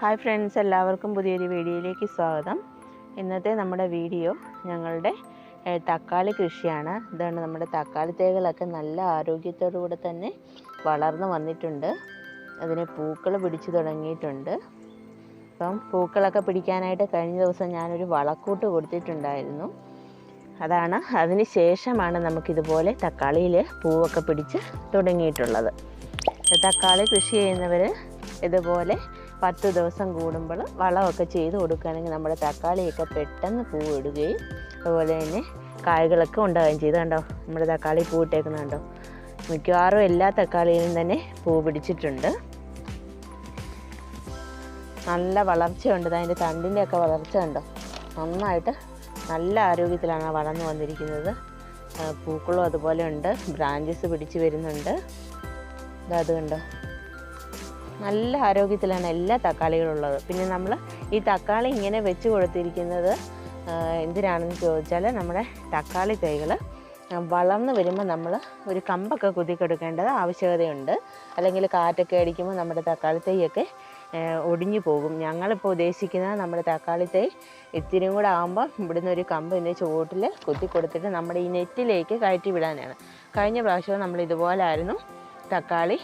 Hi friends എല്ലാവർക്കും പുതിയൊരു വീഡിയോയിലേക്ക് സ്വാഗതം. ഇന്നത്തെ നമ്മുടെ വീഡിയോ ഞങ്ങളുടെ തക്കാളി കൃഷിയാണ്. ഇതാണ് നമ്മുടെ തക്കാളി തേകളൊക്കെ നല്ല ആരോഗ്യത്തോടുകൂടെ തന്നെ വളർന്നു വന്നിട്ടുണ്ട്. അതിന് പൂക്കൾ പിടിച്ചു തുടങ്ങിയിട്ടുണ്ട്. അപ്പം പൂക്കളൊക്കെ പിടിക്കാനായിട്ട് കഴിഞ്ഞ ദിവസം ഞാനൊരു വളക്കൂട്ട് കൊടുത്തിട്ടുണ്ടായിരുന്നു. അതാണ് അതിന് ശേഷമാണ് നമുക്കിതുപോലെ തക്കാളിയിൽ പൂവൊക്കെ പിടിച്ച് തുടങ്ങിയിട്ടുള്ളത്. തക്കാളി കൃഷി ചെയ്യുന്നവർ ഇതുപോലെ പത്ത് ദിവസം കൂടുമ്പോൾ വളമൊക്കെ ചെയ്ത് കൊടുക്കുകയാണെങ്കിൽ നമ്മുടെ തക്കാളിയൊക്കെ പെട്ടെന്ന് പൂവിടുകയും അതുപോലെ തന്നെ കായ്കളൊക്കെ ഉണ്ടാവുകയും ചെയ്ത്. കണ്ടോ? നമ്മുടെ തക്കാളി പൂവിട്ടേക്കുന്നത് കണ്ടോ മിക്കവാറും എല്ലാ തക്കാളിയിലും തന്നെ പൂ പിടിച്ചിട്ടുണ്ട്. നല്ല വളർച്ചയുണ്ട്. അതിന്റെ തണ്ടിന്റെ ഒക്കെ വളർച്ച ഉണ്ടോ നന്നായിട്ട് നല്ല ആരോഗ്യത്തിലാണ് വളർന്നു വന്നിരിക്കുന്നത്. പൂക്കളും അതുപോലെ ഉണ്ട്. ബ്രാഞ്ചസ് പിടിച്ച് വരുന്നുണ്ട്. അത് കണ്ടോ? നല്ല ആരോഗ്യത്തിലാണ് എല്ലാ തക്കാളികളും ഉള്ളത്. പിന്നെ നമ്മൾ ഈ തക്കാളി ഇങ്ങനെ വെച്ച് കൊടുത്തിരിക്കുന്നത് എന്തിനാണെന്ന് ചോദിച്ചാൽ നമ്മുടെ തക്കാളി തൈകൾ വളർന്നു വരുമ്പോൾ നമ്മൾ ഒരു കമ്പൊക്കെ കുതിക്കെടുക്കേണ്ടത് ആവശ്യകതയുണ്ട്. അല്ലെങ്കിൽ കാറ്റൊക്കെ അടിക്കുമ്പോൾ നമ്മുടെ തക്കാളി തൈയൊക്കെ ഒടിഞ്ഞു പോകും. ഞങ്ങളിപ്പോൾ ഉദ്ദേശിക്കുന്നത് നമ്മുടെ തക്കാളി തൈ ഇത്തിരിയും കൂടെ ആകുമ്പോൾ ഇവിടുന്ന് ഒരു കമ്പ് ഇതിന്റെ ചുവട്ടിൽ കുത്തി കൊടുത്തിട്ട് നമ്മുടെ ഈ നെറ്റിലേക്ക് കയറ്റി വിടാനാണ്. കഴിഞ്ഞ പ്രാവശ്യം നമ്മൾ ഇതുപോലായിരുന്നു തക്കാളി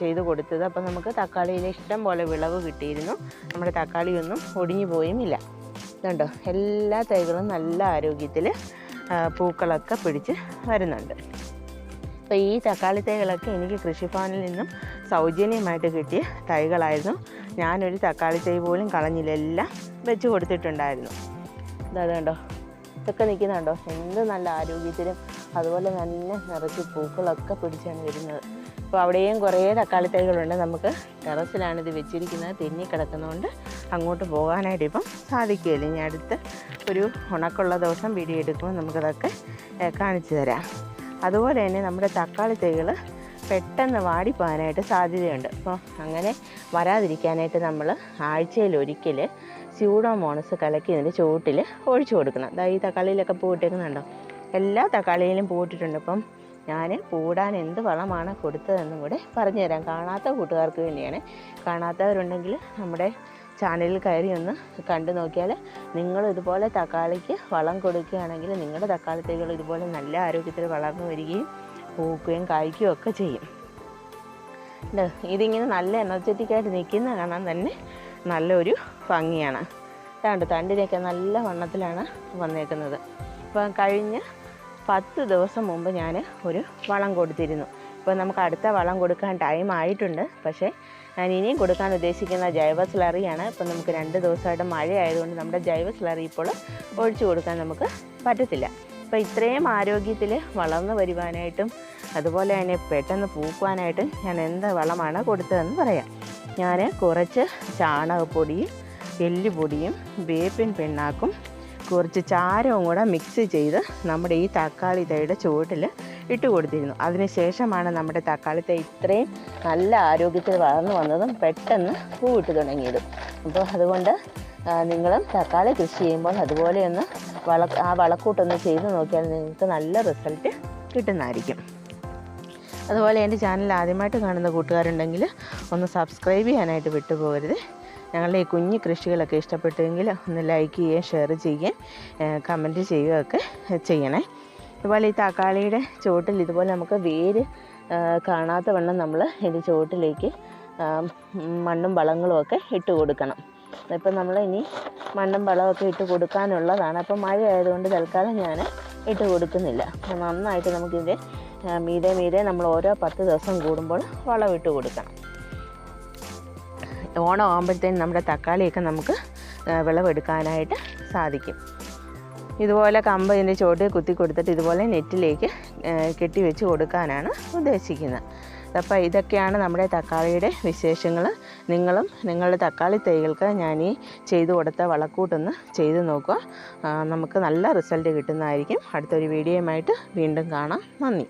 ചെയ്ത് കൊടുത്തത്. അപ്പോൾ നമുക്ക് തക്കാളിയിൽ ഇഷ്ടം പോലെ വിളവ് കിട്ടിയിരുന്നു. നമ്മുടെ തക്കാളിയൊന്നും ഒടിഞ്ഞു പോയുമില്ല കണ്ടോ എല്ലാ തൈകളും നല്ല ആരോഗ്യത്തിൽ പൂക്കളൊക്കെ പിടിച്ച് വരുന്നുണ്ട്. അപ്പോൾ ഈ തക്കാളി തൈകളൊക്കെ എനിക്ക് കൃഷിഭവനിൽ നിന്നും സൗജന്യമായിട്ട് കിട്ടിയ തൈകളായിരുന്നു. ഞാനൊരു തക്കാളി തൈ പോലും കളഞ്ഞില്ല. എല്ലാം വെച്ച് കൊടുത്തിട്ടുണ്ടായിരുന്നു. ഇതാ കണ്ടോ ഇതൊക്കെ നിൽക്കുന്നുണ്ടോ? എന്ത് നല്ല ആരോഗ്യത്തിലും അതുപോലെ തന്നെ നിറച്ച് പൂക്കളൊക്കെ പിടിച്ചാണ് വരുന്നത്. അപ്പോൾ അവിടെയും കുറേ തക്കാളി തൈകളുണ്ട്. നമുക്ക് ടെറസിലാണ് ഇത് വെച്ചിരിക്കുന്നത്. തെന്നി കിടക്കുന്നതുകൊണ്ട് അങ്ങോട്ട് പോകാനായിട്ട് ഇപ്പം സാധിക്കുകയില്ല. ഇനി അടുത്ത് ഒരു ഉണക്കുള്ള ദിവസം വീഡിയോ എടുക്കുമ്പോൾ നമുക്കതൊക്കെ കാണിച്ചു തരാം. അതുപോലെ തന്നെ നമ്മുടെ തക്കാളി തൈകൾ പെട്ടെന്ന് വാടിപ്പോകാനായിട്ട് സാധ്യതയുണ്ട്. അപ്പോൾ അങ്ങനെ വരാതിരിക്കാനായിട്ട് നമ്മൾ ആഴ്ചയിൽ ഒരിക്കൽ സ്യൂഡോമോണസ് കലക്കി ഇതിന്റെ ചുവട്ടിൽ ഒഴിച്ചു കൊടുക്കണം. അതായത് ഈ തക്കാളിയിലൊക്കെ പൂവിട്ടേക്കുന്നുണ്ടോ? എല്ലാ തക്കാളിയിലും പൂവിട്ടിട്ടുണ്ട്. അപ്പം ഞാൻ കൂടാൻ എന്ത് വളമാണ് കൊടുത്തതെന്നും കൂടെ പറഞ്ഞുതരാം. കാണാത്ത കൂട്ടുകാർക്ക് വേണ്ടിയാണ്. കാണാത്തവരുണ്ടെങ്കിൽ നമ്മുടെ ചാനലിൽ കയറി ഒന്ന് കണ്ടു നോക്കിയാൽ നിങ്ങൾ ഇതുപോലെ തക്കാളിക്ക് വളം കൊടുക്കുകയാണെങ്കിൽ നിങ്ങളുടെ തക്കാളി തൈകൾ ഇതുപോലെ നല്ല ആരോഗ്യത്തിൽ വളർന്നു വരികയും പൂക്കുകയും കായ്ക്കുകയും ഒക്കെ ചെയ്യും. ഇത് ഇതിങ്ങനെ നല്ല എനർജറ്റിക് ആയിട്ട് നിൽക്കുന്ന കാണാൻ തന്നെ നല്ലൊരു ഭംഗിയാണ്. ഇതാണ്ട് തണ്ടിനൊക്കെ നല്ല വണ്ണത്തിലാണ് വന്നേക്കുന്നത്. ഇപ്പം കഴിഞ്ഞ പത്ത് ദിവസം മുമ്പ് ഞാൻ ഒരു വളം കൊടുത്തിരുന്നു. ഇപ്പോൾ നമുക്ക് അടുത്ത വളം കൊടുക്കാൻ ടൈം ആയിട്ടുണ്ട്. പക്ഷേ ഞാൻ ഇനിയും കൊടുക്കാൻ ഉദ്ദേശിക്കുന്ന ജൈവ സ്ലറിയാണ്. ഇപ്പം നമുക്ക് രണ്ട് ദിവസമായിട്ട് മഴ ആയതുകൊണ്ട് നമ്മുടെ ജൈവ സ്ലറി ഇപ്പോൾ ഒഴിച്ചു കൊടുക്കാൻ നമുക്ക് പറ്റത്തില്ല. അപ്പോൾ ഇത്രയും ആരോഗ്യത്തിൽ വളർന്നു വരുവാനായിട്ടും അതുപോലെ തന്നെ പെട്ടെന്ന് പൂക്കുവാനായിട്ടും ഞാൻ എന്ത് വളമാണ് കൊടുത്തതെന്ന് പറയാം. ഞാൻ കുറച്ച് ചാണകപ്പൊടിയും എല്ലുപൊടിയും വേപ്പിൻ പിണ്ണാക്കും കുറച്ച് ചാരവും കൂടെ മിക്സ് ചെയ്ത് നമ്മുടെ ഈ തക്കാളി തൈയുടെ ചുവട്ടിൽ ഇട്ട് കൊടുത്തിരുന്നു. അതിനുശേഷമാണ് നമ്മുടെ തക്കാളി തൈ ഇത്രയും നല്ല ആരോഗ്യത്തിൽ വളർന്നു വന്നതും പെട്ടെന്ന് പൂവിട്ട് തുടങ്ങിയതും. അപ്പോൾ അതുകൊണ്ട് നിങ്ങളും തക്കാളി കൃഷി ചെയ്യുമ്പോൾ അതുപോലെയൊന്ന് വള ആ വളക്കൂട്ടൊന്ന് ചെയ്ത് നോക്കിയാൽ നിങ്ങൾക്ക് നല്ല റിസൾട്ട് കിട്ടുന്നതായിരിക്കും. അതുപോലെ എന്റെ ചാനൽ ആദ്യമായിട്ട് കാണുന്ന കൂട്ടുകാരുണ്ടെങ്കിൽ ഒന്ന് സബ്സ്ക്രൈബ് ചെയ്യാനായിട്ട് വിട്ടുപോകരുത്. ഞങ്ങളുടെ ഈ കുഞ്ഞു കൃഷികളൊക്കെ ഇഷ്ടപ്പെട്ടെങ്കിൽ ഒന്ന് ലൈക്ക് ചെയ്യുകയും ഷെയർ ചെയ്യുകയും കമന്റ് ചെയ്യുകയൊക്കെ ചെയ്യണേ. അതുപോലെ ഈ തക്കാളിയുടെ ചുവട്ടിൽ ഇതുപോലെ നമുക്ക് വേര് കാണാത്ത വണ്ണം നമ്മൾ ഇതിന്റെ ചുവട്ടിലേക്ക് മണ്ണും വളങ്ങളും ഒക്കെ ഇട്ട് കൊടുക്കണം. ഇപ്പം നമ്മൾ ഇനി മണ്ണും വളമൊക്കെ ഇട്ട് കൊടുക്കാനുള്ളതാണ്. അപ്പം മഴ ആയതുകൊണ്ട് തൽക്കാലം ഞാൻ ഇട്ട് കൊടുക്കുന്നില്ല. നന്നായിട്ട് നമുക്കിതിന്റെ മീതെ മീതെ നമ്മൾ ഓരോ പത്ത് ദിവസം കൂടുമ്പോൾ വളം ഇട്ട് കൊടുക്കണം. ഓണം ആകുമ്പോഴത്തേനും നമ്മുടെ തക്കാളിയൊക്കെ നമുക്ക് വിളവെടുക്കാനായിട്ട് സാധിക്കും. ഇതുപോലെ കമ്പ് ഇതിന്റെ ചുവട്ടിൽ കുത്തി കൊടുത്തിട്ട് ഇതുപോലെ നെറ്റിലേക്ക് കെട്ടി വെച്ച് കൊടുക്കാനാണ് ഉദ്ദേശിക്കുന്നത്. അപ്പോൾ ഇതൊക്കെയാണ് നമ്മുടെ തക്കാളിയുടെ വിശേഷങ്ങൾ നിങ്ങളും നിങ്ങളുടെ തക്കാളി തൈകൾക്ക് ഞാൻ ഈ ചെയ്തു കൊടുത്ത വളക്കൂട്ടൊന്ന് ചെയ്തു നോക്കുക. നമുക്ക് നല്ല റിസൾട്ട് കിട്ടുന്നതായിരിക്കും. അടുത്തൊരു വീഡിയോയുമായിട്ട് വീണ്ടും കാണാം. നന്ദി.